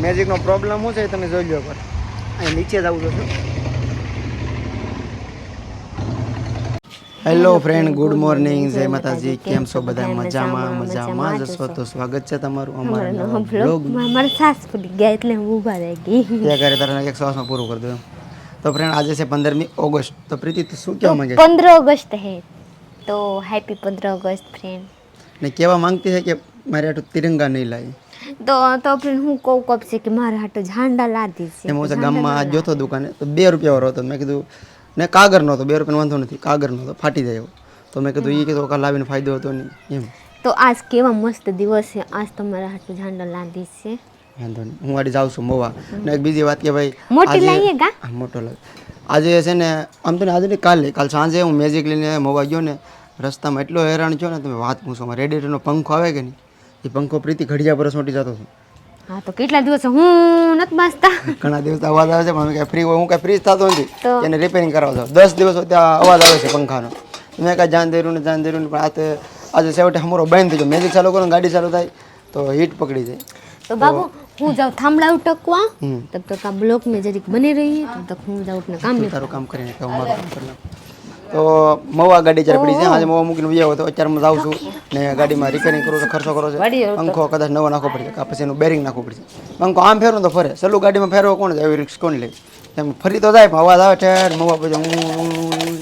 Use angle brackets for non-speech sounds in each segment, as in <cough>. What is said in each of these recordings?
પણ મેજિકનો પ્રોબ્લેમ શું છે તમે જોઈ લો પર અહીં हेलो फ्रेंड गुड मॉर्निंग जय माता जी केम જય માતાજી मज़ा છો मज़ा મજામાં जसो तो स्वागत छे છે अमर ब्लॉग બ્લોગ मार सास પડી गया એટલે હું ઊભા રહી ગઈ ત્યાં કરે તારે એક શ્વાસમાં પૂરો કર દો તો ફ્રેન્ડ આજે છે પંદરમી ઓગસ્ટ તો પ્રીતિ તું શું કહેવા માંગે પંદર ઓગસ્ટ હે તો હેપી પંદર ઓગસ્ટ ફ્રેન્ડ ને કેવા માંગતી છે કે મારે આટલું તિરંગા નહીં લાવી તો તો ફ્રેન્ડ હું કહું કપ છે કે મારે હાટો ઝાંડા લાદી છે. એમ હું ગામમાં જોતો દુકાને તો બે રૂપિયા વાળો હતો. મેં કીધું ને કાગર નહોતો બે રૂપિયાનો વાંધો નથી કાગર નહોતો ફાટી જાય તો મેં કીધું એ કીધું કાલ લાવીને ફાયદો હતો નહીં. એમ. તો આજ કેવા મસ્ત દિવસ છે. આજ તમારા મારા હાટો ઝાંડા લાદી છે. વાંધો નહીં. હું આડી જાઉં છું મોવા. ને એક બીજી વાત કે ભાઈ મોટી લાવીએ ગા? મોટો લાગ. આજે છે ને આમ તો ને આજે નહીં કાલે. કાલ સાંજે હું મેજિક લઈને મોવા ગયો ને રસ્તામાં એટલો હેરાન છો ને તમે વાત પૂછો માં રેડિયેટરનો પંખો આવે કે નહીં? એ પંખો પ્રીતિ ઘડિયા પર સોટી જતો હતો. હા તો કેટલા દિવસ હું નથી માસતા ઘણા દિવસ અવાજ આવે છે પણ કાંઈ ફ્રી હોય હું કાંઈ ફ્રી થતો નથી. એને રિપેરિંગ કરવા જાઉં. દસ દિવસ ત્યાં અવાજ આવે છે પંખાનો. મેં કાંઈ જાન દેરું ને જાન દેરું પણ આ તો આજે છેવટે હમરો બંધ થઈ ગયો મેજિક ચાલુ કરો ગાડી ચાલુ થાય તો હીટ પકડી જાય. તો બાબુ હું જાઉં થાંભલા ઉટકવા તબ તક આ બ્લોક મેં જરીક બની રહી તબ તક હું જાઉં આપના કામ તારું કામ કરીને કામ કરી તો મવા ગાડી ચાર પડી છે આજે મવા મૂકીને બીજા તો અત્યારે હું જાઉં છું ને ગાડીમાં રિપેરિંગ કરું છું ખર્ચો કરો છે. પંખો કદાચ નવો નાખવો પડશે કાં પછી એનું બેરિંગ નાખવું પડશે. પંખો આમ ફેરવું તો ફરે. સલું ગાડીમાં ફેરવો કોણ છે એવી રિક્ષ કોણ લે? એમ ફરી તો જાય પણ અવાજ આવે ઠેર મવા પછી હું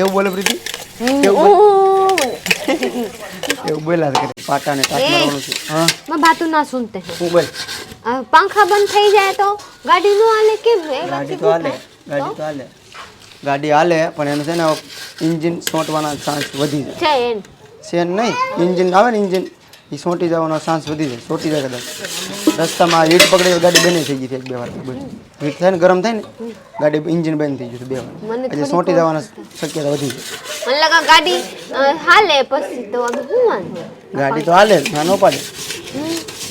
એવું બોલે પ્રીતિ <laughs> એવું બોલ્યા કરે. પાટા ને ટાટ મારવાનું છે. હા? મેં ના સુનતે. હું બોલ. પંખા બંધ થઈ જાય તો ગાડી નો હાલે કેમ ગાડી તો હાલે ગાડી તો હાલે. ગાડી હાલે પણ એનું છે ને ઇન્જિન સોંટવાના ચાન્સ વધી જાય. છે નહીં. ઇન્જિન આવે ને ઇન્જિન એ સોંટી જવાનો ચાન્સ વધી જાય. સોંટી જાય કદાચ. રસ્તામાં હીટ પકડી ગાડી બંધ થઈ ગઈ છે એક બે વાર. હીટ થાય ને ગરમ થાય ને ગાડી ઇન્જિન બંધ થઈ ગયું બે વાર. એટલે સોંટી જવાના શક્યતા વધી જાય. મને લાગે ગાડી હાલે પછી તો ગાડી તો હાલે ના નો પાડે.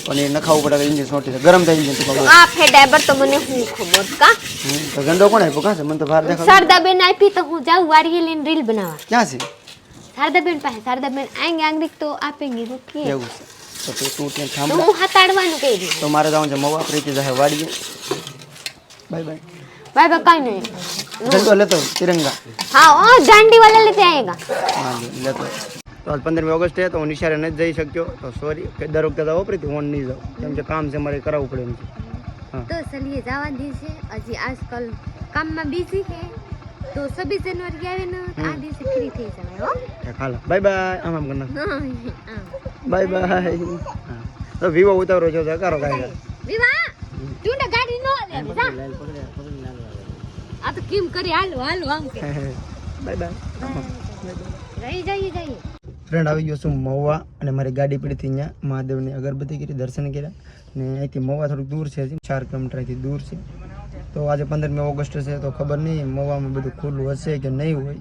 પણ એ નખાવું પડે ઇન્જિન સોંટી જાય ગરમ થાય ઇન્જિન તો તો આ ફે ડ્રાઈવર તો મને શું ખબર કા હમ, તો ગંડો કોણ આપ્યો કાં છે મને તો બહાર દેખાવ શારદાબેન આપી તો હું જાઉં વાડીએ લઈને રીલ બનાવવા ક્યાં છે શારદાબેન પાસે શારદાબેન આંગ આંગરીક તો આપેંગી રૂપિયે એવું છે તો તું તું ત્યાં તો સાંભળ હું હાતાડવાનું કહી દઉં તો મારે જવાનું છે મવા પ્રીતિ જાય વાડીએ બાય બાય બાય બાય કાંઈ નહીં ઝંડો લેતો તિરંગા હા ઓ દાંડી વાલા લેતે આएगा હા લેતો તો આજ પંદરમી ઓગસ્ટ છે તો હું નિશાળે નથી જઈ શક્યો. તો સોરી દર વખતે તો વાપરી હું નહીં જાઉં. કેમ કે કામ છે મારે કરાવવું પડે એમ છે. તો ચलिए જવા દિવસે હજી આજકાલ કામમાં બિઝી છે. તો છવ્વીસ જાન્યુઆરી આવે ને આ દિવસે ફ્રી થઈ જવાય હો. ખાલા. બાય બાય આમ આમ કરના. બાય બાય તો વિવો ઉતારો છો તો કરો કાઈ વિવા તું ને ગાડી નો લે જા. આ તો કેમ કરી? હાલો હાલો આમ કે. બાય બાય રહી જઈએ જઈએ. ફ્રેન્ડ આવી ગયો છું મહુવા અને મારી ગાડી પડી હતી અહીંયા મહાદેવની અગરબત્તી કરી, દર્શન કર્યા. અને અહીંથી મહુવા થોડુંક દૂર છે ચાર કિલોમીટર અહીંથી દૂર છે. તો આજે પંદરમી ઓગસ્ટ છે, તો ખબર નહીં મહુવામાં બધું ખુલ્લું હશે કે નહીં હોય.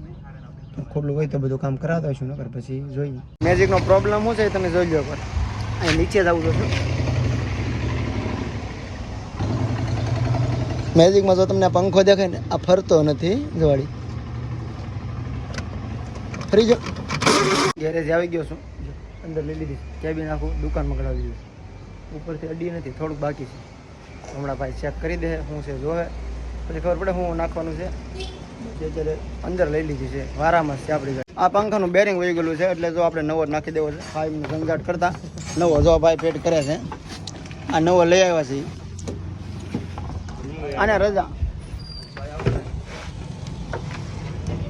ખુલ્લું હોય તો બધું કામ કરાવતા હોઈશું, નકર પછી જોઈએ. મેજિકનો પ્રોબ્લેમ શું છે તમે જોઈ લો પર અહીં નીચે જ આવું છું મેજિકમાં જો તમને પંખો દેખાય ને, આ ફરતો નથી જવાડી ફરી જાઓ ગેરેજ આવી ગયો છું. અંદર લઈ લીધી કેબિન આખું દુકાનમાં કઢાવી દીધું ઉપરથી અડી નથી, થોડુંક બાકી છે. હમણાં ભાઈ ચેક કરી દે શું છે જોવે. પછી ખબર પડે શું નાખવાનું છે. અત્યારે અંદર લઈ લીધી છે, વારામાં છે આપણી આ પંખાનું બેરિંગ વહી ગયેલું છે, એટલે જો આપણે નવો જ નાખી દેવો છે. ભાઈ સંગાટ કરતા. નવો જો ભાઈ પેટ કરે છે. આ નવો લઈ આવ્યા છે. અને રજા.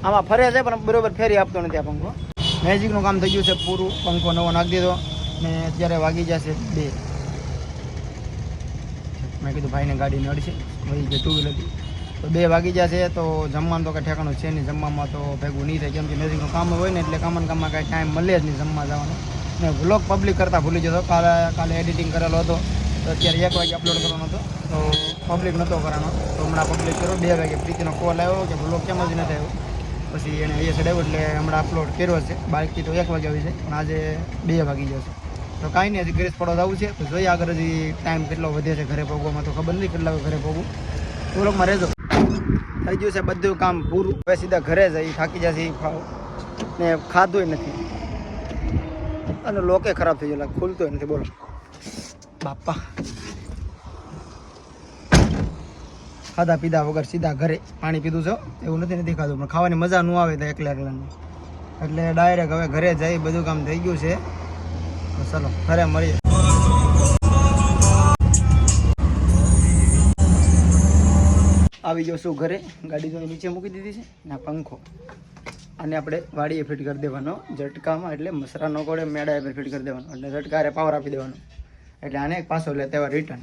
આમાં ફરે છે, પણ બરોબર ફેરી આપતો નથી આ પંખો. મેજિકનું કામ થઈ ગયું છે, પૂરું. પંખો નવો નાખી દીધો ને અત્યારે વાગી જશે બે. મેં કીધું ભાઈને ગાડી નડશે ભાઈ જે ટુ વ્હીલર તો બે વાગી જશે, તો જમવાનું તો કંઈ ઠેકાણું છે નહીં. જમવામાં તો ભેગું નહીં થાય, કેમ કે મેજિકનું કામ હોય ને એટલે કામન કામમાં કાંઈ ટાઈમ મળે જ નહીં જમવા જવાનો. ને વ્લોગ પબ્લિક કરતાં ભૂલી જતો કાલે કાલે એડિટિંગ કરેલો હતો, તો અત્યારે એક વાગે અપલોડ કરવાનો હતો. તો પબ્લિક નહોતો કરવાનો. તો હમણાં પબ્લિક કર્યો. બે વાગે પ્રીતિનો કોલ આવ્યો કે વ્લોગ કેમ જ નથી આવ્યો? પછી એને અહીંયા ચડાવ્યો એટલે હમણાં અપલોડ કર્યો છે. બાકી તો એક વાગે આવી છે પણ આજે બે વાગી જશે તો કાંઈ નહીં, હજી ગ્રેસ પડો આવું છે. તો જોઈએ આગળ હજી ટાઈમ કેટલો વધે છે ઘરે પગવામાં, તો ખબર નહીં કેટલા ઘરે પહોંચવું વ્લોગમાં રહેજો થઈ ગયું છે બધું કામ પૂરું. હવે સીધા ઘરે જઈ થાકી જશે ને ખાધું નથી. અને લોકે ખરાબ થઈ ગયેલા ખુલતો નથી, બોલો. બાપા. ખાધા પીધા વગર સીધા ઘરે પાણી પીધું છે એવું નથી દેખાતું. પણ ખાવાની મજા ન આવે તો એકલા એકલાને. એટલે ડાયરેક્ટ હવે ઘરે જઈ બધું કામ થઈ ગયું છે. તો ચલો, ઘરે મળીએ. આવી ગયો છું ઘરે. ગાડી જોઈ નીચે મૂકી દીધી છે. ને પંખો. અને આપણે વાડીએ ફિટ કરી દેવાનો. ઝટકામાં એટલે મસરા નો કોડે મેળાએ ફિટ કરી દેવાનો. એટલે ઝટકારે પાવર આપી દેવાનો. એટલે આને પાછો લે, તેવા રિટર્ન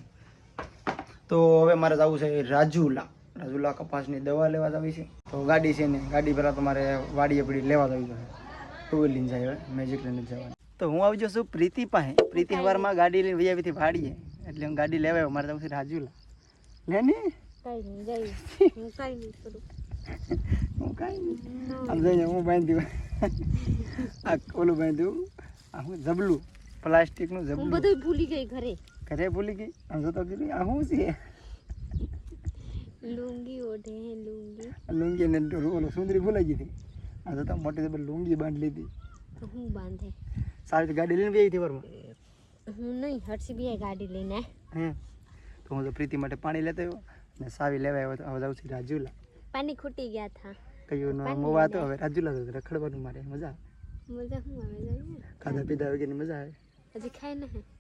તો હવે મારે જવું છે રાજુલા. રાજુલા કપાસની દવા લેવા જવી છે. તો ગાડી છે ને ગાડી પહેલાં તો મારે વાડીએ પડી લેવા જવી જોઈએ. ટુ વ્હીલ લઈને જાય હવે મેજિક લઈને જવાનું તો હું આવી છું પ્રીતિ પાસે. પ્રીતિ હવારમાં ગાડી લઈને વૈયાવીથી ભાડીએ. એટલે હું ગાડી લેવા મારે જવું છે રાજુલા. લે ને. હું કઈ નહીં આમ હું બાંધ્યું. આ ઓલું બાંધ્યું. આ હું જબલું પ્લાસ્ટિકનું જબલું. બધું ભૂલી ગઈ ઘરે. ઘરે ભૂલી ગઈ આમ જોતો કીધું આ શું છે લુંગી ઓઢે હે લુંગી લુંગી ને ઓલો સુંદરી ભૂલાઈ ગઈ હતી આ જોતા મોટી જબર લુંગી બાંધી લીધી તો હું બાંધે સારી રીતે ગાડી લઈને બી આવી વારમાં હું નહીં હર્ષી બી ગાડી લઈને હે તો હું તો પ્રીતિ માટે પાણી લેતો આવ્યો ને સાવી લેવા આવ્યો તો હવે જાઉં છું રાજુલા પાણી ખૂટી ગયા થા કયું પાણી મોવા તો લેવા હવે રાજુલા તો રખડવાનું મારે મજા આવે મજા શું આવે જઈએ ખાધા પીધા વગેરે મજા આવે હજી ખાય નહીં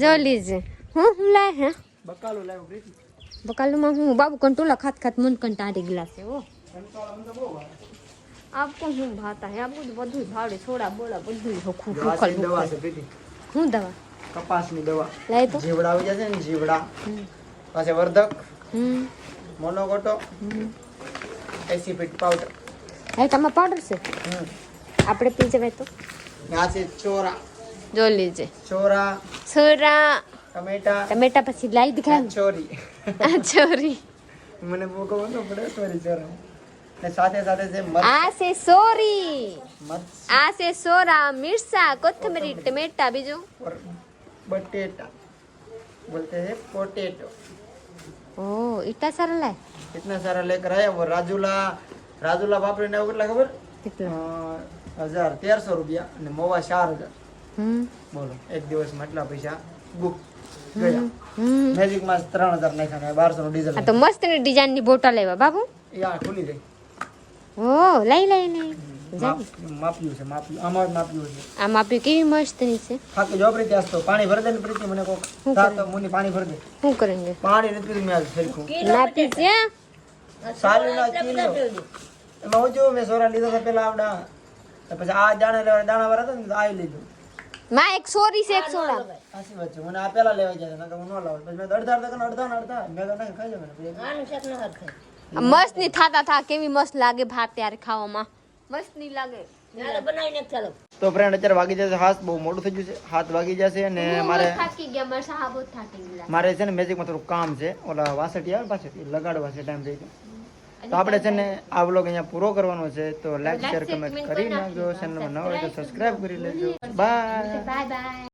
જો લીજે હું હું લાય હે? બકાલું લાવ્યો પ્રીતિ. બકાલુમાં હું બાબુ કંટોલા ખાત ખાત મન કંટાળી ગયેલા છે ઓ. આપકો હું ભાતા હે? આપકો તો બધું ભાડે છોડા બોલા બધું હોખું દવા છે પ્રીતિ. હું દવા? કપાસની દવા. લાય તો. જીવડા આવી જશે ને જીવડા. પાછે વર્ધક હમ. મોનોકોટો હમ. એસી ફીટ પાવડર. હે તમારે પાવડર છે? આપણે પી જવાય તો. આ છે ચોરા. જો લીજે છોરા છોરા ટમેટા ટમેટા પછી લાઈ દીધા ચોરી આ ચોરી મને ભૂખો હતો પડે સોરી ચોરા ને સાથે સાથે છે મરચા આ સે સોરી આ સે સોરા મિરસા કોથમરી ટમેટા બીજું બટેટા બોલતે હે પોટેટો ઓ ઇટા સારા લે ઇતના સારા લેકર આયા વો રાજુલા રાજુલા બાપરીને કેટલા ખબર કેટલા હજાર તેરસો રૂપિયા અને મોવા ચાર હજાર બોલો એક દિવસમાં એટલા પૈસા બુક ગયા. મેજિકમાં ત્રણ હજાર નાખ્યા બારસો નું ડીઝલ તો મસ્તની ડિઝાઇનની બોટલ લેવા બાબુ. યા ખુલી ગઈ. ઓ લઈ લઈ લઈ માપ્યું છે માપ્યું. આમાં માપ્યું છે. આમ આપ્યું કેવી મસ્તની છે જો પ્રીતિ પાણી ભરી દે ને પ્રીતિ મને કોક હું મુની પાણી ભરી દે. શું કરેંગે પાણી નથી મેં સરખું ના પીજે સાલું ના કિલો એમાં હું જોઉં મેં સોરા લીધો તો પેલા આવડા. પછી આ દાણા લેવા દાણા વાળા હતા ને તો આ લીધું. માં એક સોરી છે એક સોડા સાચી વાત મને આ પેલા લેવા જાય નકર હું ન લાવું. પછી મેં તો અડધા અડધા અડધા ને અડધા. મેં તો નહીં ખાઈ જવાનું પછી આ મસ્તની થાતા થા કેવી મસ્ત લાગે ભાત ત્યારે ખાવામાં. મસ્તની લાગે તો ફ્રેન્ડ અત્યારે વાગી જશે હાથ. બહુ મોડું થઈ ગયું છે. હાથ વાગી જશે અને મારે થાકી ગયા મારા સાહેબ બહુ થાકી ગયા મારે છે ને મેજિકમાં થોડું કામ છે. ઓલા વાસટી આવે પાછળ લગાડવા છે ટાઈમ થઈ ગયો. તો આપણે છે ને આ વ્લોગ અહીંયા પૂરો કરવાનો છે તો લાઈક શેર કમેન્ટ કરી નાખજો. ચેનલમાં ન હોય તો સબસ્ક્રાઇબ કરી લેજો. Bye bye bye